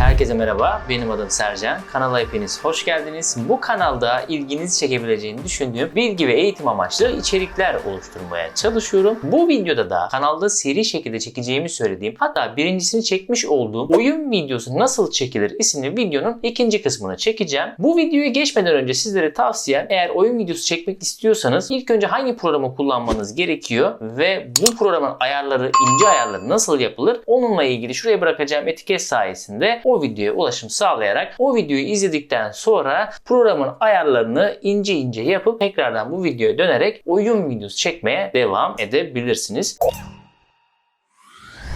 Herkese merhaba, benim adım Sercan. Kanala hepiniz hoş geldiniz. Bu kanalda ilginizi çekebileceğini düşündüğüm bilgi ve eğitim amaçlı içerikler oluşturmaya çalışıyorum. Bu videoda da kanalda seri şekilde çekeceğimi söylediğim, hatta birincisini çekmiş olduğum oyun videosu nasıl çekilir isimli videonun ikinci kısmını çekeceğim. Bu videoya geçmeden önce sizlere tavsiyem eğer oyun videosu çekmek istiyorsanız ilk önce hangi programı kullanmanız gerekiyor ve bu programın ayarları, ince ayarları nasıl yapılır onunla ilgili şuraya bırakacağım etiket sayesinde o videoya ulaşım sağlayarak o videoyu izledikten sonra programın ayarlarını ince ince yapıp tekrardan bu videoya dönerek oyun videosu çekmeye devam edebilirsiniz.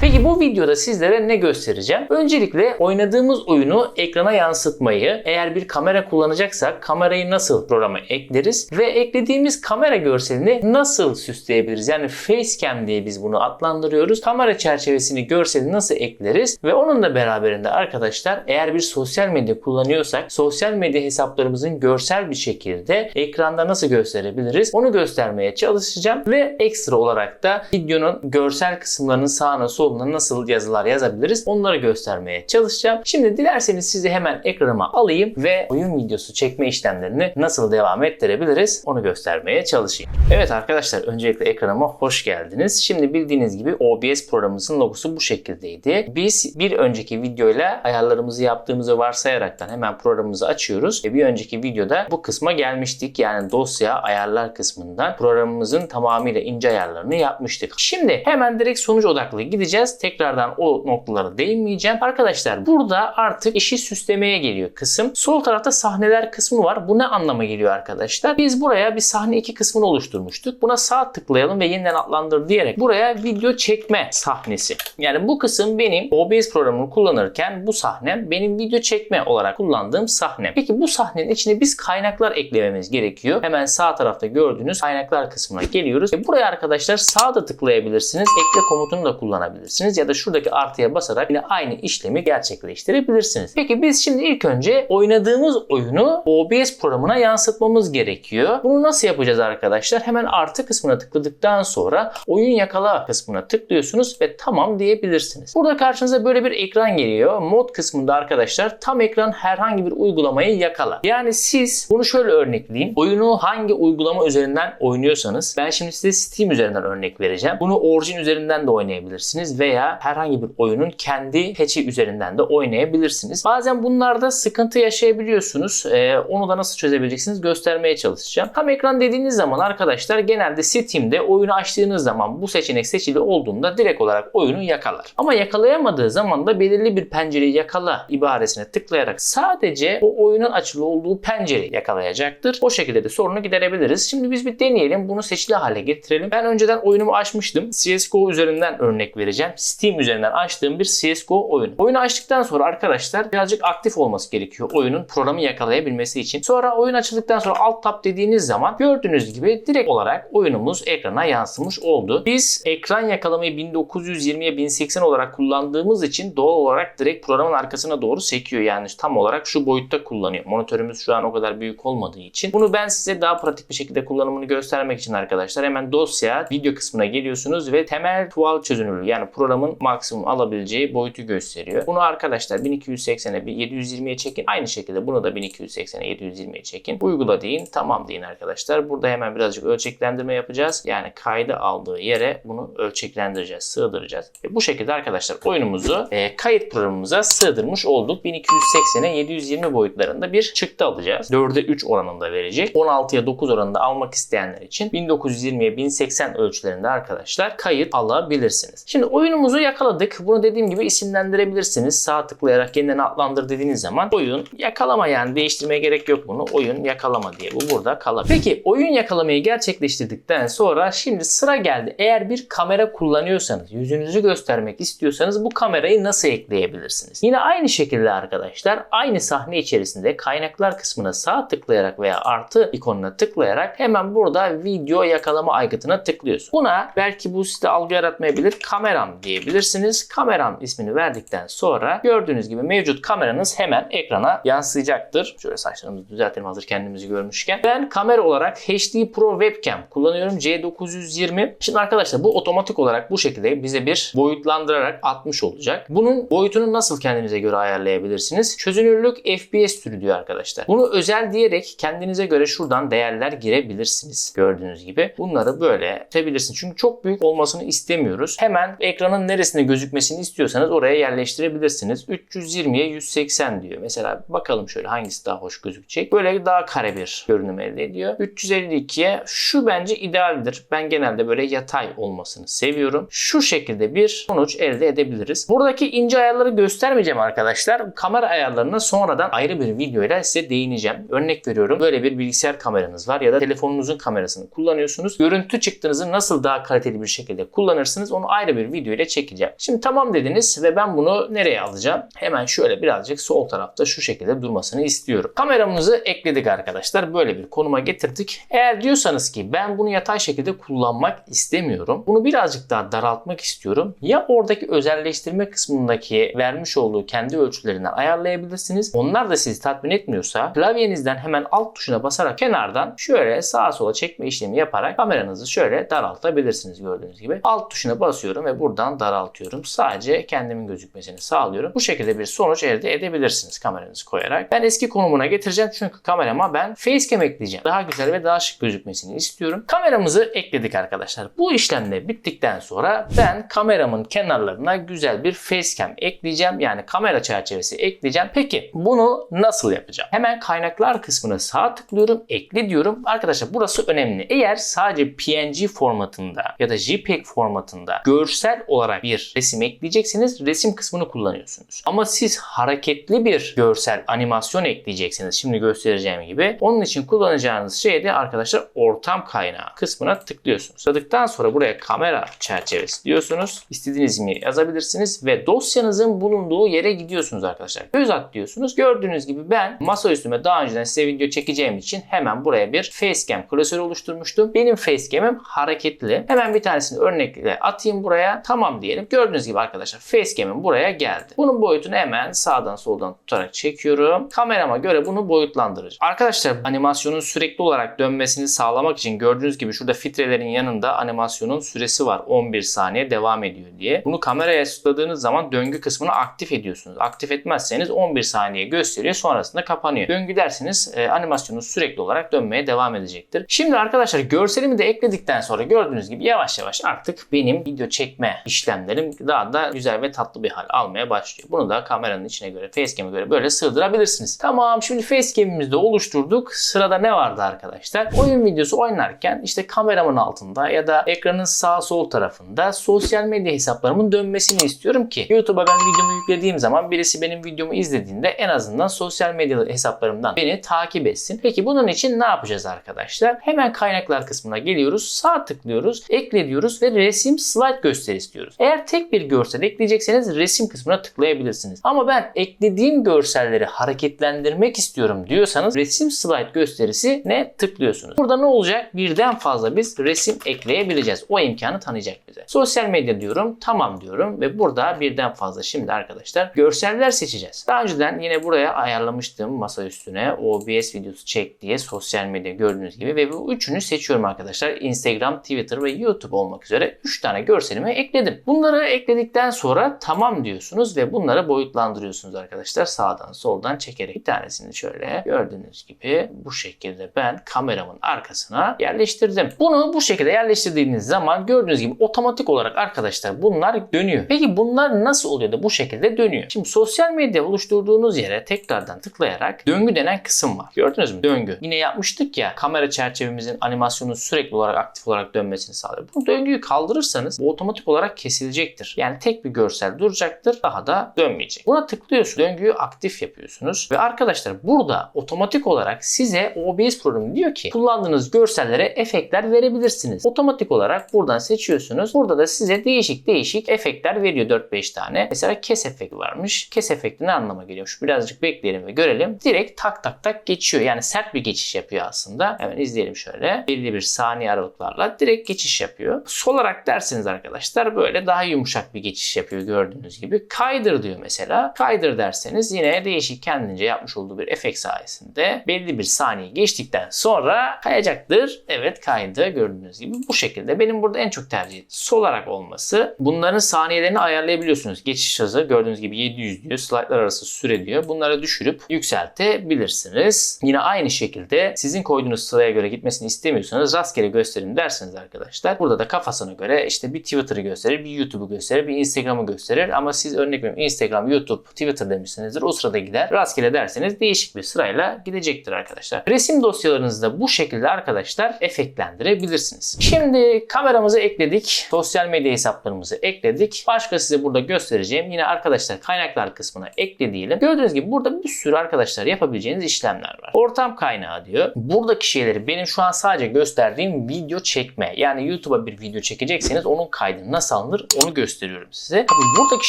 Peki bu videoda sizlere ne göstereceğim? Öncelikle oynadığımız oyunu ekrana yansıtmayı, eğer bir kamera kullanacaksak kamerayı nasıl programa ekleriz ve eklediğimiz kamera görselini nasıl süsleyebiliriz? Yani facecam diye biz bunu adlandırıyoruz. Kamera çerçevesini görseli nasıl ekleriz ve onunla beraberinde arkadaşlar eğer bir sosyal medya kullanıyorsak sosyal medya hesaplarımızın görsel bir şekilde ekranda nasıl gösterebiliriz? Onu göstermeye çalışacağım ve ekstra olarak da videonun görsel kısımlarının sağına soluna nasıl yazılar yazabiliriz onları göstermeye çalışacağım. Şimdi dilerseniz sizi hemen ekranıma alayım ve oyun videosu çekme işlemlerini nasıl devam ettirebiliriz onu göstermeye çalışayım. Evet arkadaşlar öncelikle ekranıma hoş geldiniz. Şimdi bildiğiniz gibi OBS programımızın logosu bu şekildeydi. Biz bir önceki videoyla ayarlarımızı yaptığımızı varsayaraktan hemen programımızı açıyoruz ve bir önceki videoda bu kısma gelmiştik. Yani dosya ayarlar kısmından programımızın tamamıyla ince ayarlarını yapmıştık. Şimdi hemen direkt sonuç odaklı gideceğiz. Tekrardan o noktalara değinmeyeceğim. Arkadaşlar burada artık işi süslemeye geliyor kısım. Sol tarafta sahneler kısmı var. Bu ne anlama geliyor arkadaşlar? Biz buraya bir sahne 2 kısmını oluşturmuştuk. Buna sağ tıklayalım ve yeniden adlandır diyerek buraya video çekme sahnesi. Yani bu kısım benim OBS programını kullanırken bu sahnem benim video çekme olarak kullandığım sahne. Peki bu sahnenin içine biz kaynaklar eklememiz gerekiyor. Hemen sağ tarafta gördüğünüz kaynaklar kısmına geliyoruz. E buraya arkadaşlar sağda tıklayabilirsiniz. Ekle komutunu da kullanabilirsiniz ya da şuradaki artıya basarak yine aynı işlemi gerçekleştirebilirsiniz. Peki biz şimdi ilk önce oynadığımız oyunu OBS programına yansıtmamız gerekiyor. Bunu nasıl yapacağız arkadaşlar? Hemen artı kısmına tıkladıktan sonra oyun yakala kısmına tıklıyorsunuz ve tamam diyebilirsiniz. Burada karşınıza böyle bir ekran geliyor. Mod kısmında arkadaşlar tam ekran herhangi bir uygulamayı yakala. Yani siz bunu şöyle örnekleyeyim. Oyunu hangi uygulama üzerinden oynuyorsanız ben şimdi size Steam üzerinden örnek vereceğim. Bunu Origin üzerinden de oynayabilirsiniz veya herhangi bir oyunun kendi patch'i üzerinden de oynayabilirsiniz. Bazen bunlarda sıkıntı yaşayabiliyorsunuz. Ee, onu da nasıl çözebileceksiniz göstermeye çalışacağım. Tam ekran dediğiniz zaman arkadaşlar genelde Steam'de oyunu açtığınız zaman bu seçenek seçili olduğunda direkt olarak oyunu yakalar. Ama yakalayamadığı zaman da belirli bir pencereyi yakala ibaresine tıklayarak sadece o oyunun açılı olduğu pencereyi yakalayacaktır. O şekilde de sorunu giderebiliriz. Şimdi biz bir deneyelim. Bunu seçili hale getirelim. Ben önceden oyunumu açmıştım. CSGO üzerinden örnek vereceğim. Steam üzerinden açtığım bir CSGO oyun. Oyunu açtıktan sonra arkadaşlar birazcık aktif olması gerekiyor oyunun programı yakalayabilmesi için. Sonra oyun açıldıktan sonra alt tab dediğiniz zaman gördüğünüz gibi direkt olarak oyunumuz ekrana yansımış oldu. Biz ekran yakalamayı 1920'ye 1080 olarak kullandığımız için doğal olarak direkt programın arkasına doğru sekiyor. Yani tam olarak şu boyutta kullanıyor. Monitörümüz şu an o kadar büyük olmadığı için. Bunu ben size daha pratik bir şekilde kullanımını göstermek için arkadaşlar hemen dosya video kısmına geliyorsunuz ve temel tuval çözünürlüğü yani programın maksimum alabileceği boyutu gösteriyor. Bunu arkadaşlar 1280'e 720'ye çekin. Aynı şekilde bunu da 1280'e 720'ye çekin. Uygula deyin. Tamam deyin arkadaşlar. Burada hemen birazcık ölçeklendirme yapacağız. Yani kaydı aldığı yere bunu ölçeklendireceğiz, sığdıracağız. Ve bu şekilde arkadaşlar oyunumuzu e, kayıt programımıza sığdırmış olduk. 1280'e 720 boyutlarında bir çıktı alacağız. 4'e 3 oranında verecek. 16'ya 9 oranında almak isteyenler için 1920'ye 1080 ölçülerinde arkadaşlar kayıt alabilirsiniz. Şimdi oyunumuzu yakaladık. Bunu dediğim gibi isimlendirebilirsiniz. Sağ tıklayarak yeniden adlandır dediğiniz zaman oyun yakalama yani değiştirmeye gerek yok bunu. Oyun yakalama diye bu burada kalabilir. Peki oyun yakalamayı gerçekleştirdikten sonra şimdi sıra geldi. Eğer bir kamera kullanıyorsanız, yüzünüzü göstermek istiyorsanız bu kamerayı nasıl ekleyebilirsiniz? Yine aynı şekilde arkadaşlar aynı sahne içerisinde kaynaklar kısmına sağ tıklayarak veya artı ikonuna tıklayarak hemen burada video yakalama aygıtına tıklıyorsun. Buna belki bu site algı yaratmayabilir kameram diye ekleyebilirsiniz. Kameram ismini verdikten sonra gördüğünüz gibi mevcut kameranız hemen ekrana yansıyacaktır. Şöyle saçlarımızı düzeltelim hazır kendimizi görmüşken. Ben kamera olarak HD Pro Webcam kullanıyorum. C920. Şimdi arkadaşlar bu otomatik olarak bu şekilde bize bir boyutlandırarak atmış olacak. Bunun boyutunu nasıl kendinize göre ayarlayabilirsiniz? Çözünürlük FPS türü diyor arkadaşlar. Bunu özel diyerek kendinize göre şuradan değerler girebilirsiniz. Gördüğünüz gibi. Bunları böyle tutabilirsiniz. Çünkü çok büyük olmasını istemiyoruz. Hemen ekranın neresinde gözükmesini istiyorsanız oraya yerleştirebilirsiniz. 320'ye 180 diyor. Mesela bakalım şöyle hangisi daha hoş gözükecek. Böyle daha kare bir görünüm elde ediyor. 352'ye şu bence idealdir. Ben genelde böyle yatay olmasını seviyorum. Şu şekilde bir sonuç elde edebiliriz. Buradaki ince ayarları göstermeyeceğim arkadaşlar. Kamera ayarlarına sonradan ayrı bir videoyla size değineceğim. Örnek veriyorum. Böyle bir bilgisayar kameranız var ya da telefonunuzun kamerasını kullanıyorsunuz. Görüntü çıktığınızı nasıl daha kaliteli bir şekilde kullanırsınız onu ayrı bir video ile çekeceğim. Şimdi tamam dediniz ve ben bunu nereye alacağım? Hemen şöyle birazcık sol tarafta şu şekilde durmasını istiyorum. Kameramızı ekledik arkadaşlar. Böyle bir konuma getirdik. Eğer diyorsanız ki ben bunu yatay şekilde kullanmak istemiyorum. Bunu birazcık daha daraltmak istiyorum. Ya oradaki özelleştirme kısmındaki vermiş olduğu kendi ölçülerinden ayarlayabilirsiniz. Onlar da sizi tatmin etmiyorsa klavyenizden hemen alt tuşuna basarak kenardan şöyle sağa sola çekme işlemi yaparak kameranızı şöyle daraltabilirsiniz gördüğünüz gibi. Alt tuşuna basıyorum ve buradan daraltıyorum. Sadece kendimin gözükmesini sağlıyorum. Bu şekilde bir sonuç elde edebilirsiniz kameranızı koyarak. Ben eski konumuna getireceğim çünkü kamerama ben facecam ekleyeceğim. Daha güzel ve daha şık gözükmesini istiyorum. Kameramızı ekledik arkadaşlar. Bu işlemle bittikten sonra ben kameramın kenarlarına güzel bir facecam ekleyeceğim. Yani kamera çerçevesi ekleyeceğim. Peki bunu nasıl yapacağım? Hemen kaynaklar kısmına sağ tıklıyorum. Ekle diyorum. Arkadaşlar burası önemli. Eğer sadece PNG formatında ya da JPEG formatında görsel olarak bir resim ekleyeceksiniz resim kısmını kullanıyorsunuz. Ama siz hareketli bir görsel animasyon ekleyeceksiniz. Şimdi göstereceğim gibi. Onun için kullanacağınız şey de arkadaşlar ortam kaynağı kısmına tıklıyorsunuz. Tıkladıktan sonra buraya kamera çerçevesi diyorsunuz. İstediğiniz ismi yazabilirsiniz ve dosyanızın bulunduğu yere gidiyorsunuz arkadaşlar. Göz at diyorsunuz. Gördüğünüz gibi ben masa üstüme daha önceden size video çekeceğim için hemen buraya bir facecam klasörü oluşturmuştum. Benim facecam'im hareketli. Hemen bir tanesini örnekle atayım buraya. Tamam diyelim. Gördüğünüz gibi arkadaşlar facecam'im buraya geldi. Bunun boyutunu hemen sağdan soldan tutarak çekiyorum. Kamerama göre bunu boyutlandıracağım. Arkadaşlar animasyonun sürekli olarak dönmesini sağlamak için gördüğünüz gibi şurada filtrelerin yanında animasyonun süresi var. 11 saniye devam ediyor diye. Bunu kameraya tutladığınız zaman döngü kısmını aktif ediyorsunuz. Aktif etmezseniz 11 saniye gösteriyor sonrasında kapanıyor. Döngü derseniz e, animasyonun sürekli olarak dönmeye devam edecektir. Şimdi arkadaşlar görselimi de ekledikten sonra gördüğünüz gibi yavaş yavaş artık benim video çekme işlemlerim daha da güzel ve tatlı bir hal almaya başlıyor. Bunu da kameranın içine göre, facecam'e göre böyle sığdırabilirsiniz. Tamam şimdi facecam'imizi de oluşturduk. Sırada ne vardı arkadaşlar? Oyun videosu oynarken işte kameramın altında ya da ekranın sağ sol tarafında sosyal medya hesaplarımın dönmesini istiyorum ki YouTube'a ben videomu yüklediğim zaman birisi benim videomu izlediğinde en azından sosyal medya hesaplarımdan beni takip etsin. Peki bunun için ne yapacağız arkadaşlar? Hemen kaynaklar kısmına geliyoruz. Sağ tıklıyoruz. Ekle diyoruz ve resim slide göster istiyoruz. Eğer tek bir görsel ekleyecekseniz resim kısmına tıklayabilirsiniz. Ama ben eklediğim görselleri hareketlendirmek istiyorum diyorsanız resim slide gösterisi ne tıklıyorsunuz. Burada ne olacak? Birden fazla biz resim ekleyebileceğiz. O imkanı tanıyacak bize. Sosyal medya diyorum. Tamam diyorum ve burada birden fazla şimdi arkadaşlar görseller seçeceğiz. Daha önceden yine buraya ayarlamıştım masa üstüne OBS videosu çek diye sosyal medya gördüğünüz gibi ve bu üçünü seçiyorum arkadaşlar. Instagram, Twitter ve YouTube olmak üzere 3 tane görselimi ekledim. Bunları ekledikten sonra tamam diyorsunuz ve bunları boyutlandırıyorsunuz arkadaşlar. Sağdan soldan çekerek bir tanesini şöyle gördüğünüz gibi bu şekilde ben kameramın arkasına yerleştirdim. Bunu bu şekilde yerleştirdiğiniz zaman gördüğünüz gibi otomatik olarak arkadaşlar bunlar dönüyor. Peki bunlar nasıl oluyor da bu şekilde dönüyor? Şimdi sosyal medya oluşturduğunuz yere tekrardan tıklayarak döngü denen kısım var. Gördünüz mü? Döngü. Yine yapmıştık ya kamera çerçevemizin animasyonu sürekli olarak aktif olarak dönmesini sağlıyor. Bu döngüyü kaldırırsanız bu otomatik olarak kesilecektir. Yani tek bir görsel duracaktır. Daha da dönmeyecek. Buna tıklıyorsunuz. Döngüyü aktif yapıyorsunuz. Ve arkadaşlar burada otomatik olarak size OBS programı diyor ki kullandığınız görsellere efektler verebilirsiniz. Otomatik olarak buradan seçiyorsunuz. Burada da size değişik değişik efektler veriyor 4-5 tane. Mesela kes efekti varmış. Kes efekti ne anlama geliyor? Şu birazcık bekleyelim ve görelim. Direkt tak tak tak geçiyor. Yani sert bir geçiş yapıyor aslında. Hemen izleyelim şöyle. Belli bir saniye aralıklarla direkt geçiş yapıyor. Solarak derseniz arkadaşlar böyle diyor. Daha yumuşak bir geçiş yapıyor gördüğünüz gibi. Kaydır diyor mesela. Kaydır derseniz yine değişik kendince yapmış olduğu bir efekt sayesinde belli bir saniye geçtikten sonra kayacaktır. Evet kaydı gördüğünüz gibi bu şekilde. Benim burada en çok tercih ettiğim solarak olması. Bunların saniyelerini ayarlayabiliyorsunuz. Geçiş hızı gördüğünüz gibi 700 diyor. Slaytlar arası süre diyor. Bunları düşürüp yükseltebilirsiniz. Yine aynı şekilde sizin koyduğunuz sıraya göre gitmesini istemiyorsanız rastgele gösterin derseniz arkadaşlar. Burada da kafasına göre işte bir Twitter'ı gösterir, bir YouTube'u gösterir, bir Instagram'ı gösterir. Ama siz örnek veriyorum Instagram, YouTube, Twitter demişsinizdir. O sırada gider. Rastgele derseniz değişik bir sırayla gidecektir arkadaşlar. Resim dosyalarınızı da bu şekilde arkadaşlar efektlendirebilirsiniz. Şimdi kameramızı ekledik. Sosyal medya hesaplarımızı ekledik. Başka size burada göstereceğim. Yine arkadaşlar kaynaklar kısmına ekle diyelim. Gördüğünüz gibi burada bir sürü arkadaşlar yapabileceğiniz işlemler var. Ortam kaynağı diyor. Buradaki şeyleri benim şu an sadece gösterdiğim video çekme. Yani YouTube'a bir video çekecekseniz onun kaydını nasıl alınır onu gösteriyorum size. Tabii buradaki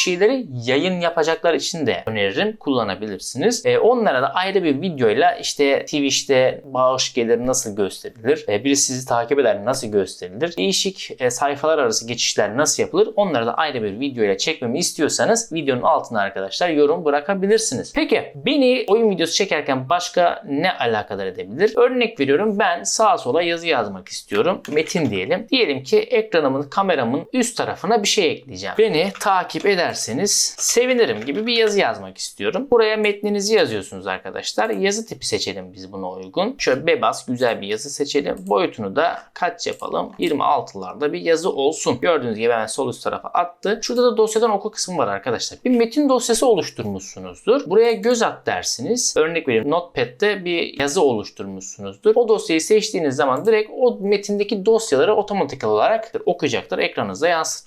şeyleri yayın yapacaklar için de öneririm. Kullanabilirsiniz. E, onlara da ayrı bir videoyla işte Twitch'te bağış geliri nasıl gösterilir? E, biri sizi takip eder nasıl gösterilir? Değişik e, sayfalar arası geçişler nasıl yapılır? Onları da ayrı bir videoyla çekmemi istiyorsanız videonun altına arkadaşlar yorum bırakabilirsiniz. Peki beni oyun videosu çekerken başka ne alakadar edebilir? Örnek veriyorum ben sağa sola yazı yazmak istiyorum. Metin diyelim. Diyelim ki ekranımın, kameramın üst tarafına bir şey ekleyeceğim. Beni takip ederseniz sevinirim gibi bir yazı yazmak istiyorum. Buraya metninizi yazıyorsunuz arkadaşlar. Yazı tipi seçelim biz buna uygun. Şöyle bebas güzel bir yazı seçelim. Boyutunu da kaç yapalım? 26'larda bir yazı olsun. Gördüğünüz gibi hemen sol üst tarafa attı. Şurada da dosyadan oku kısmı var arkadaşlar. Bir metin dosyası oluşturmuşsunuzdur. Buraya göz at dersiniz. Örnek vereyim Notepad'de bir yazı oluşturmuşsunuzdur. O dosyayı seçtiğiniz zaman direkt o metindeki dosyaları otomatik olarak okuyacaktır. Ekranınıza yansıtacaktır.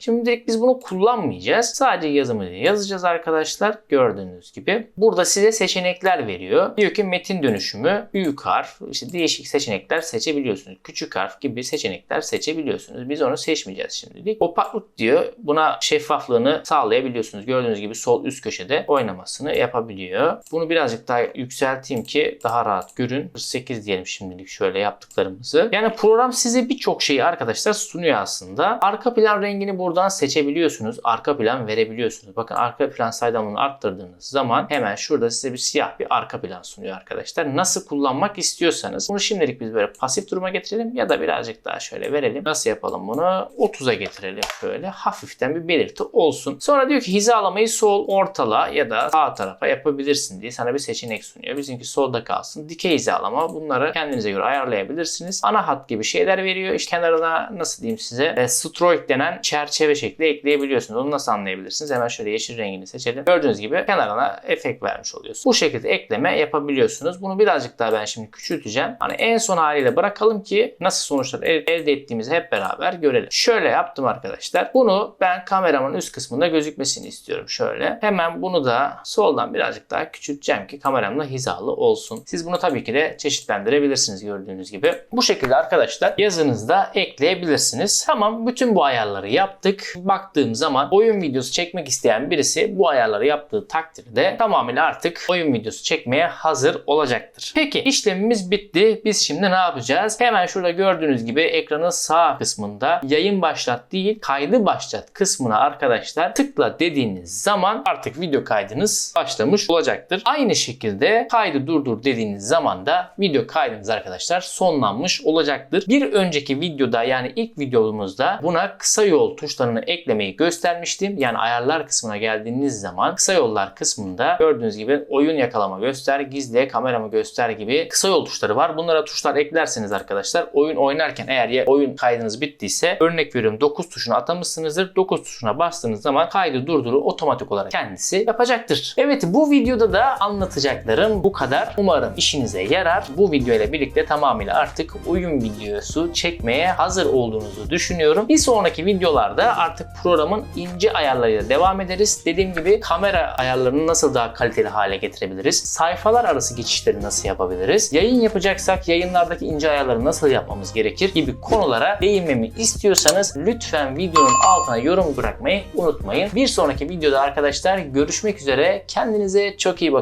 Şimdi direkt biz bunu kullanmayacağız. Sadece yazımızı yazacağız arkadaşlar. Gördüğünüz gibi. Burada size seçenekler veriyor. Diyor ki metin dönüşümü, büyük harf, işte değişik seçenekler seçebiliyorsunuz. Küçük harf gibi seçenekler seçebiliyorsunuz. Biz onu seçmeyeceğiz şimdilik. Opaklık diyor. Buna şeffaflığını sağlayabiliyorsunuz. Gördüğünüz gibi sol üst köşede oynamasını yapabiliyor. Bunu birazcık daha yükselteyim ki daha rahat görün. 48 diyelim şimdilik şöyle yaptıklarımızı. Yani program size birçok şeyi arkadaşlar sunuyor aslında. Arka plan rengini buradan seçebiliyorsunuz. Arka plan verebiliyorsunuz. Bakın arka plan saydamlığını arttırdığınız zaman hemen şurada size bir siyah bir arka plan sunuyor arkadaşlar. Nasıl kullanmak istiyorsanız bunu şimdilik biz böyle pasif duruma getirelim ya da birazcık daha şöyle verelim. Nasıl yapalım bunu? 30'a getirelim şöyle. Hafiften bir belirti olsun. Sonra diyor ki hizalamayı sol ortala ya da sağ tarafa yapabilirsin diye sana bir seçenek sunuyor. Bizimki solda kalsın. Dikey hizalama bunları kendinize göre ayarlayabilirsiniz. Ana hat gibi şeyler veriyor. İşte kenarına nasıl diyeyim size e, stroik denen çerçeve şekli ekleyebiliyorsunuz. Onu nasıl anlayabilirsiniz? Hemen şöyle yeşil rengini seçelim. Gördüğünüz gibi kenarına efekt vermiş oluyorsunuz. Bu şekilde ekleme yapabiliyorsunuz. Bunu birazcık daha ben şimdi küçülteceğim. Hani en son haliyle bırakalım ki nasıl sonuçlar el- elde ettiğimizi hep beraber görelim. Şöyle yaptım arkadaşlar. Bunu ben kameramın üst kısmında gözükmesini istiyorum. Şöyle. Hemen bunu da soldan birazcık daha küçülteceğim ki kameramla hizalı olsun. Siz bunu tabii ki de çeşitlendirebilirsiniz gördüğünüz gibi. Bu şekilde arkadaşlar yazınızda ekleyebilirsiniz. Tamam bütün bu ayarları yaptık. Baktığım zaman oyun videosu çekmek isteyen birisi bu ayarları yaptığı takdirde tamamıyla artık oyun videosu çekmeye hazır olacaktır. Peki işlemimiz bitti. Biz şimdi ne yapacağız? Hemen şurada gördüğünüz gibi ekranın sağ kısmında yayın başlat değil kaydı başlat kısmına arkadaşlar tıkla dediğiniz zaman artık video kaydınız başlamış olacaktır. Aynı şekilde kaydı durdur dediğiniz zaman da video kaydınız arkadaşlar sonlanmış olacaktır. Bir önceki videoda yani ilk videomuzda buna kısa yol tuşlarını eklemeyi göstermiştim. Yani ayarlar kısmına geldiğiniz zaman kısa yollar kısmında gördüğünüz gibi oyun yakalama göster, gizli kameramı göster gibi kısa yol tuşları var. Bunlara tuşlar eklerseniz arkadaşlar oyun oynarken eğer ya oyun kaydınız bittiyse örnek veriyorum 9 tuşuna atamışsınızdır. 9 tuşuna bastığınız zaman kaydı durduru otomatik olarak kendisi yapacaktır. Evet bu videoda da anlatacaklarım bu kadar. Umarım işinize yarar. Bu video ile birlikte tamamıyla artık oyun videosu çekmeye hazır olduğunuzu düşünüyorum. Bir sonraki videolarda artık programın ince ayarlarıyla devam ederiz. Dediğim gibi kamera ayarlarını nasıl daha kaliteli hale getirebiliriz? Sayfalar arası geçişleri nasıl yapabiliriz? Yayın yapacaksak yayınlardaki ince ayarları nasıl yapmamız gerekir gibi konulara değinmemi istiyorsanız lütfen videonun altına yorum bırakmayı unutmayın. Bir sonraki videoda arkadaşlar görüşmek üzere. Kendinize çok iyi bakın.